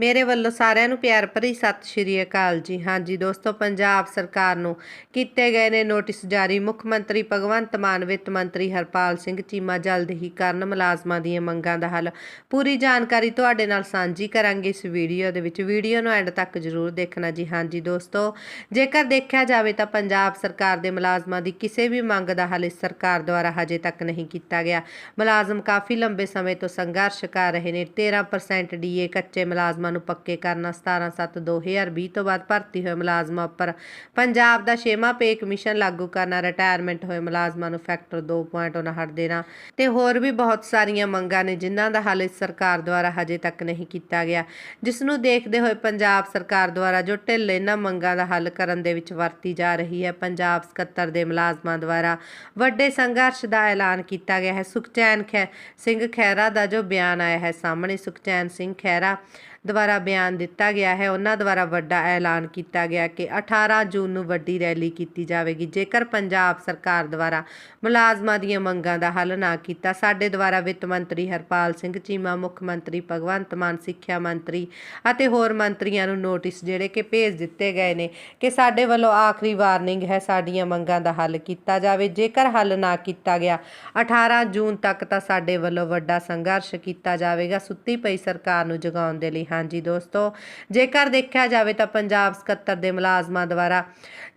ਮੇਰੇ ਵੱਲੋਂ ਸਾਰਿਆਂ ਨੂੰ ਪਿਆਰ ਭਰੀ ਸਤਿ ਸ਼੍ਰੀ ਅਕਾਲ ਜੀ। ਹਾਂਜੀ ਦੋਸਤੋ, ਪੰਜਾਬ ਸਰਕਾਰ ਨੂੰ ਕੀਤੇ ਗਏ ਨੇ ਨੋਟਿਸ ਜਾਰੀ। ਮੁੱਖ ਮੰਤਰੀ ਭਗਵੰਤ ਮਾਨ, ਵਿੱਤ ਮੰਤਰੀ ਹਰਪਾਲ ਸਿੰਘ ਚੀਮਾ ਜਲਦ ਹੀ ਕਰਨ ਮੁਲਾਜ਼ਮਾਂ ਦੀਆਂ ਮੰਗਾਂ ਦਾ ਹੱਲ। ਪੂਰੀ ਜਾਣਕਾਰੀ ਤੁਹਾਡੇ ਨਾਲ ਸਾਂਝੀ ਕਰਾਂਗੇ ਇਸ ਵੀਡੀਓ ਦੇ ਵਿੱਚ। ਵੀਡੀਓ ਨੂੰ ਐਂਡ ਤੱਕ ਜ਼ਰੂਰ ਦੇਖਣਾ ਜੀ। ਹਾਂਜੀ ਦੋਸਤੋ, ਜੇਕਰ ਦੇਖਿਆ ਜਾਵੇ ਤਾਂ ਪੰਜਾਬ ਸਰਕਾਰ ਦੇ ਮੁਲਾਜ਼ਮਾਂ ਦੀ ਕਿਸੇ ਵੀ ਮੰਗ ਦਾ ਹੱਲ ਇਸ ਸਰਕਾਰ ਦੁਆਰਾ ਹਜੇ ਤੱਕ ਨਹੀਂ ਕੀਤਾ ਗਿਆ। ਮੁਲਾਜ਼ਮ ਕਾਫੀ ਲੰਬੇ ਸਮੇਂ ਤੋਂ ਸੰਘਰਸ਼ ਕਰ ਰਹੇ ਨੇ। 13% ਡੀਏ ਕੱਚੇ ਮੁਲਾਜ਼ਮਾਂ ਨੂੰ ਪੱਕੇ ਕਰਨਾ 17/7/2020 ਤੋਂ ਬਾਅਦ ਭਰਤੀ ਹੋਏ ਮੁਲਾਜ਼ਮਾਂ ਉੱਪਰ। ਪੰਜਾਬ ਦਾ ਛੇਵਾਂ ਪੇ ਕਮਿਸ਼ਨ ਲਾਗੂ ਕਰਨਾ ਰਿਟਾਇਰਮੈਂਟ ਹੋਏ ਮੁਲਾਜ਼ਮਾਂ ਨੂੰ ਫੈਕਟਰ 2.59 ਦੇਣਾ ਤੇ ਹੋਰ ਵੀ ਬਹੁਤ ਸਾਰੀਆਂ ਮੰਗਾਂ ਨੇ ਜਿਨ੍ਹਾਂ ਦਾ ਹੱਲ ਇਸ ਸਰਕਾਰ ਦੁਆਰਾ ਹਜੇ ਤੱਕ ਨਹੀਂ ਕੀਤਾ ਗਿਆ। ਜਿਸ ਨੂੰ ਦੇਖਦੇ ਹੋਏ ਪੰਜਾਬ ਸਰਕਾਰ ਦੁਆਰਾ ਜੋ ਢਿੱਲ ਇਹਨਾਂ ਮੰਗਾਂ ਦਾ ਹੱਲ ਕਰਨ ਦੇ ਵਿੱਚ ਵਰਤੀ ਜਾ ਰਹੀ ਹੈ, ਪੰਜਾਬ ਸਕੱਤਰ ਦੇ ਮੁਲਾਜ਼ਮਾਂ ਦੁਆਰਾ ਵੱਡੇ ਸੰਘਰਸ਼ ਦਾ ਐਲਾਨ ਕੀਤਾ ਗਿਆ ਹੈ। ਸੁਖਚੈਨ ਖੈ, ਸਿੰਘ ਖਹਿਰਾ ਦਾ ਜੋ ਬਿਆਨ ਆਇਆ ਹੈ ਸਾਹਮਣੇ, ਸੁਖਚੈਨ ਸਿੰਘ ਖਹਿਰਾ ਦੁਆਰਾ ਬਿਆਨ ਦਿੱਤਾ ਗਿਆ ਹੈ। ਉਹਨਾਂ ਦੁਆਰਾ ਵੱਡਾ ਐਲਾਨ ਕੀਤਾ ਗਿਆ ਕਿ 18 ਜੂਨ ਨੂੰ ਵੱਡੀ ਰੈਲੀ ਕੀਤੀ ਜਾਵੇਗੀ। ਜੇਕਰ ਪੰਜਾਬ ਸਰਕਾਰ ਦੁਆਰਾ ਮੁਲਾਜ਼ਮਾਂ ਦੀਆਂ ਮੰਗਾਂ ਦਾ ਹੱਲ ਨਾ ਕੀਤਾ, ਸਾਡੇ ਦੁਆਰਾ ਵਿੱਤ ਮੰਤਰੀ ਹਰਪਾਲ ਸਿੰਘ, ਚੀਮਾ ਮੁੱਖ ਮੰਤਰੀ ਭਗਵੰਤ ਮਾਨ, ਸਿੱਖਿਆ ਮੰਤਰੀ ਅਤੇ ਹੋਰ ਮੰਤਰੀਆਂ ਨੂੰ ਨੋਟਿਸ ਜਿਹੜੇ ਕਿ ਭੇਜ ਦਿੱਤੇ ਗਏ ਨੇ ਕਿ ਸਾਡੇ ਵੱਲੋਂ ਆਖਰੀ ਵਾਰਨਿੰਗ ਹੈ, ਸਾਡੀਆਂ ਮੰਗਾਂ ਦਾ ਹੱਲ ਕੀਤਾ ਜਾਵੇ। ਜੇਕਰ ਹੱਲ ਨਾ ਕੀਤਾ ਗਿਆ 18 ਜੂਨ ਤੱਕ ਤਾਂ ਸਾਡੇ ਵੱਲੋਂ ਵੱਡਾ ਸੰਘਰਸ਼ ਕੀਤਾ ਜਾਵੇਗਾ। ਸੁੱਤੀ ਪਈ ਸਰਕਾਰ ਨੂੰ ਜਗਾਉਣ ਦੇ ਲਈ ਹਾਂਜੀ ਦੋਸਤੋ, ਜੇਕਰ ਦੇਖਿਆ ਜਾਵੇ ਤਾਂ ਪੰਜਾਬ ਸਕੱਤਰ ਦੇ ਮੁਲਾਜ਼ਮਾਂ ਦੁਆਰਾ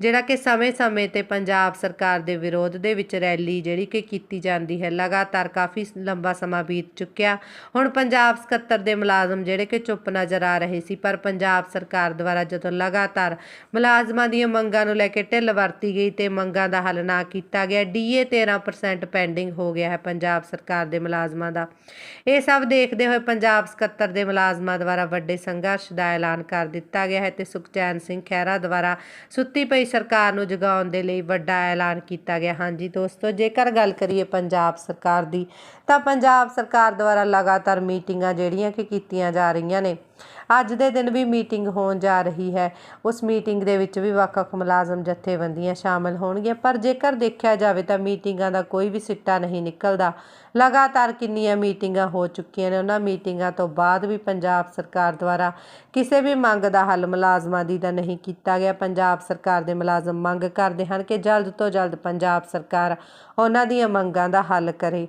ਜਿਹੜਾ ਕਿ ਸਮੇਂ-ਸਮੇਂ ਤੇ ਪੰਜਾਬ ਸਰਕਾਰ ਦੇ ਵਿਰੋਧ ਦੇ ਵਿੱਚ ਰੈਲੀ ਜਿਹੜੀ ਕਿ ਕੀਤੀ ਜਾਂਦੀ ਹੈ, ਲਗਾਤਾਰ ਕਾਫੀ ਲੰਬਾ ਸਮਾਂ ਬੀਤ ਚੁੱਕਿਆ। ਹੁਣ ਪੰਜਾਬ ਸਕੱਤਰ ਦੇ ਮੁਲਾਜ਼ਮ ਜਿਹੜੇ ਕਿ ਚੁੱਪ ਨਜ਼ਰ ਆ ਰਹੇ ਸੀ, ਪਰ ਪੰਜਾਬ ਸਰਕਾਰ ਦੁਆਰਾ ਜਦੋਂ ਲਗਾਤਾਰ ਮੁਲਾਜ਼ਮਾਂ ਦੀਆਂ ਮੰਗਾਂ ਨੂੰ ਲੈ ਕੇ ਢਿੱਲ ਵਰਤੀ ਗਈ ਤੇ ਮੰਗਾਂ ਦਾ ਹੱਲ ਨਾ ਕੀਤਾ ਗਿਆ ਡੀਏ 13% ਪੈਂਡਿੰਗ ਹੋ ਗਿਆ ਹੈ ਪੰਜਾਬ ਸਰਕਾਰ ਦੇ ਮੁਲਾਜ਼ਮਾਂ ਦਾ। ਇਹ ਸਭ ਦੇਖਦੇ ਹੋਏ ਪੰਜਾਬ ਸਕੱਤਰ ਦੇ ਮੁਲਾਜ਼ਮਾਂ ਦੁਆਰਾ ਵੱਡੇ ਸੰਘਰਸ਼ ਦਾ ਐਲਾਨ ਕਰ ਦਿੱਤਾ ਗਿਆ ਹੈ ਤੇ ਸੁਖਚੈਨ ਸਿੰਘ ਖਹਿਰਾ ਦੁਆਰਾ ਸੁੱਤੀ ਪਈ ਸਰਕਾਰ ਨੂੰ ਜਗਾਉਣ ਦੇ ਲਈ ਵੱਡਾ ਐਲਾਨ ਕੀਤਾ ਗਿਆ। ਹਾਂਜੀ ਦੋਸਤੋ, ਜੇਕਰ ਗੱਲ ਕਰੀਏ ਪੰਜਾਬ ਸਰਕਾਰ ਦੀ, ਤਾਂ ਪੰਜਾਬ ਸਰਕਾਰ ਦੁਆਰਾ ਲਗਾਤਾਰ ਮੀਟਿੰਗਾਂ ਜਿਹੜੀਆਂ ਕਿ ਕੀਤੀਆਂ ਜਾ ਰਹੀਆਂ ਨੇ ਅੱਜ ਦੇ ਦਿਨ ਵੀ ਮੀਟਿੰਗ ਹੋਣ ਜਾ ਰਹੀ ਹੈ। ਉਸ ਮੀਟਿੰਗ ਦੇ ਵਿੱਚ ਵੀ ਵੱਖ-ਵੱਖ ਮੁਲਾਜ਼ਮ, ਜਥੇਬੰਦੀਆਂ ਸ਼ਾਮਲ ਹੋਣਗੀਆਂ, ਪਰ ਜੇਕਰ ਦੇਖਿਆ ਜਾਵੇ ਤਾਂ ਮੀਟਿੰਗਾਂ ਦਾ ਕੋਈ ਵੀ ਸਿੱਟਾ ਨਹੀਂ ਨਿਕਲਦਾ। ਲਗਾਤਾਰ ਕਿੰਨੀਆਂ ਮੀਟਿੰਗਾਂ ਹੋ ਚੁੱਕੀਆਂ ਨੇ। ਉਹਨਾਂ ਮੀਟਿੰਗਾਂ ਤੋਂ ਬਾਅਦ ਵੀ ਪੰਜਾਬ ਸਰਕਾਰ ਦੁਆਰਾ ਕਿਸੇ ਵੀ ਮੰਗ ਦਾ ਹੱਲ ਮੁਲਾਜ਼ਮਾਂ ਦੀ ਤਾਂ ਨਹੀਂ ਕੀਤਾ ਗਿਆ। ਪੰਜਾਬ ਸਰਕਾਰ ਦੇ ਮੁਲਾਜ਼ਮ ਮੰਗ ਕਰਦੇ ਹਨ ਕਿ ਜਲਦ ਤੋਂ ਜਲਦ ਪੰਜਾਬ ਸਰਕਾਰ ਉਹਨਾਂ ਦੀਆਂ ਮੰਗਾਂ ਦਾ ਹੱਲ ਕਰੇ।